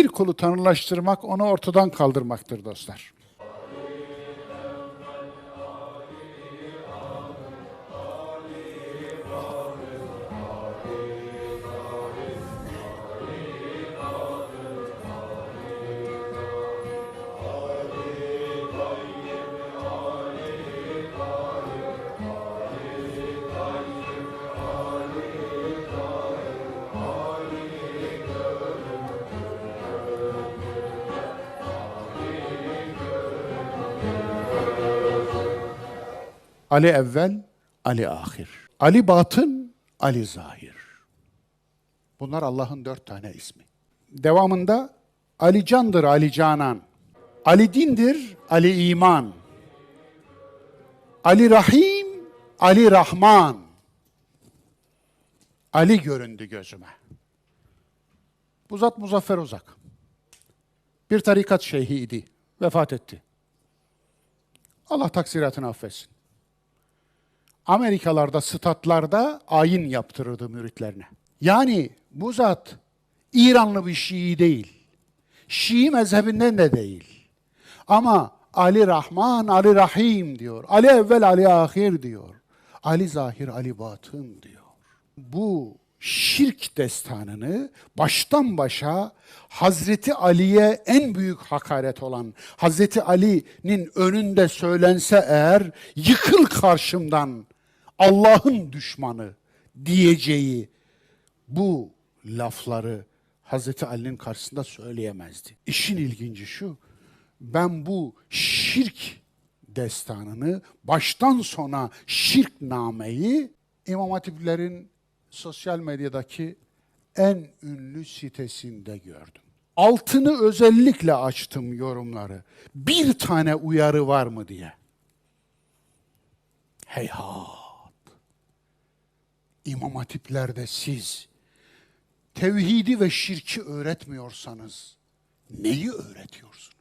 Bir kulu tanrılaştırmak onu ortadan kaldırmaktır dostlar. Ali evvel, Ali ahir. Ali batın, Ali zahir. Bunlar Allah'ın dört tane ismi. Devamında Ali candır, Ali canan. Ali dindir, Ali iman. Ali rahim, Ali rahman. Ali göründü gözüme. Bu zat Muzaffer Uzak. Bir tarikat şeyhiydi. Vefat etti. Allah taksiratını affetsin. Amerikalarda, statlarda ayin yaptırırdı müritlerine. Yani bu zat İranlı bir Şii değil. Şii mezhebinden de değil. Ama Ali Rahman, Ali Rahim diyor. Ali evvel, Ali ahir diyor. Ali zahir, Ali batın diyor. Bu şirk destanını baştan başa Hazreti Ali'ye en büyük hakaret olan Hazreti Ali'nin önünde söylense eğer yıkıl karşımdan Allah'ın düşmanı diyeceği bu lafları Hazreti Ali'nin karşısında söyleyemezdi. İşin ilginci şu, ben bu şirk destanını baştan sona şirk nameyi İmam Hatiplerin sosyal medyadaki en ünlü sitesinde gördüm. Altını özellikle açtım yorumları. Bir tane uyarı var mı diye. Heyhat. İmam Hatiplerde siz tevhidi ve şirki öğretmiyorsanız neyi öğretiyorsunuz?